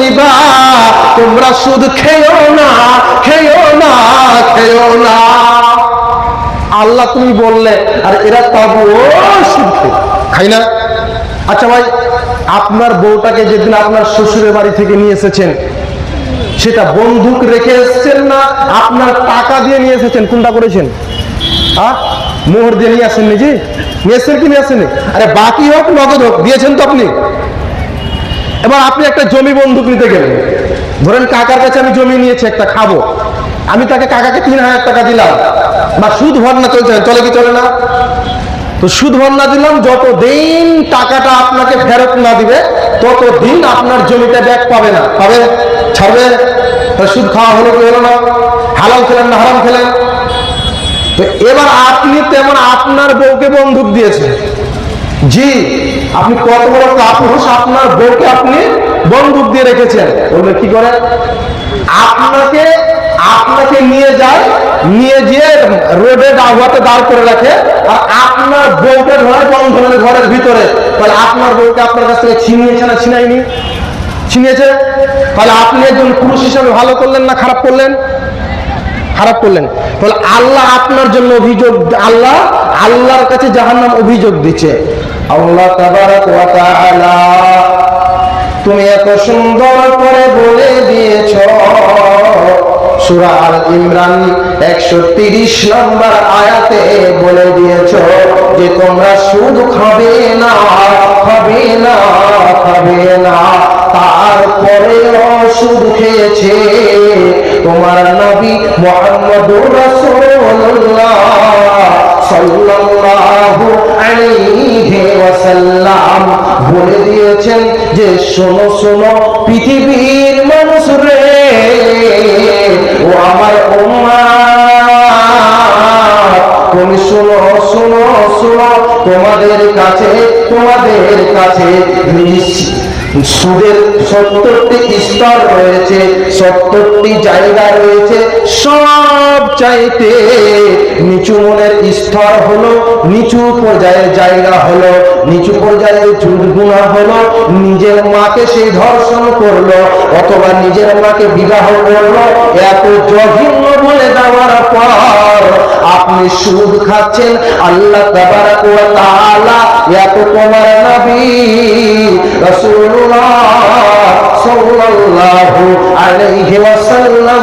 রিবা। তোমরা সুদ খেও না খেও না খেও না। আল্লাহ তুমি বললে, আর এরা তাবু সুদ খেয়ে। খাই না? আচ্ছা ভাই, আপনার বউটাকে যেদিন আপনার শ্বশুরের বাড়ি থেকে নিয়ে এসেছেন, সেটা বন্দুক রেখে এসেছেন না আপনার টাকা দিয়ে নিয়ে এসেছেন? কোনটা করেছেন? হ্যাঁ মোহর দিয়ে নিয়ে আসেন নিজে নিয়ে এসেছেন কি, নিয়ে আসেননি? আরে বাকি হোক, নগদ হোক, দিয়েছেন তো আপনি। এবার আপনি একটা জমি বন্দুক নিতে গেলেন। ধরেন কাকার কাছে আমি জমি নিয়েছি, একটা খাব। আমি তাকে কাকাকে তিন হাজার টাকা দিলাম। বা সুদ ভরনা চলছে, চলে কি চলে না? তো সুদ ভরনা দিলাম যত দিন টাকাটা আপনাকে ফেরত না দিবে তত দিন আপনার জমিটা ব্যাক পাবে না। পাবে? ছাড়বে? সুদ খাওয়া হলো কি হলো না? হালাল খেলেন না হারাম খেলেন? তো এবার আপনি তেমন আপনার বউকে বন্দুক দিয়েছেন। জি আপনি কত বড় কাপুরুষ, আপনার বউকে আপনি বন্দুক দিয়ে রেখেছেন? বলবে কি করে? আপনাকে আপনাকে নিয়ে যায়, নিয়ে গিয়ে রোডে ডাহুয়াতে দাঁড় করে রাখে, আর আপনার বউকে ধরে বন্ধনের ঘরের ভিতরে। তাহলে আপনার বউকে আপনার কাছ থেকে ছিনিয়েছে না ছিনাইনি ছিনিয়েছে? তাহলে আপনি একজন পুরুষ হিসেবে ভালো করলেন না খারাপ করলেন? খারাপ করলেন। তাহলে আল্লাহ আপনার জন্য অভিযোগ, আল্লাহ, আল্লাহর কাছে জাহান্নাম অভিযোগ দিচ্ছে। আল্লাহ তুমি এত সুন্দর করে বলে দিয়েছ। সূরা আল ইমরান 130 নম্বর আয়াতে বলে দিয়েছ যে তোমরা সুদ খাবে না খাবে না খাবে না। তারপরে সুদ খেয়েছে তোমার নবী মোহাম্মদুর রাসূলুল্লাহ সাল্লাল্লাহু আলাইহি ওয়াসাল্লাম বলে দিয়েছেন যে, শোনো শোনো, পৃথিবীর মানুষ রে, ও আমার উম্মাহ তুমি শোনো শোনো শোনো, তোমাদের কাছে তোমাদের কাছে সুদের সত্তরটি স্তর রয়েছে, সত্তরটি জায়গা রয়েছে, সব চাইতে নিচু মনের স্তর হলো, নিচু পর্যায়ের জায়গা হলো, নিচু পর্যায়ের গুণা হলো, নিজের মাকে সেই ধর্ষণ করল, অথবা নিজের মাকে বিবাহ করল, এত জঘন্য বলে দেওয়ার পর আপনি সুদ খাচ্ছেন আল্লাহ তাআলা এত তোমার নবী রাসূলুল্লাহ সাল্লাল্লাহু আলাইহি ওয়াসাল্লাম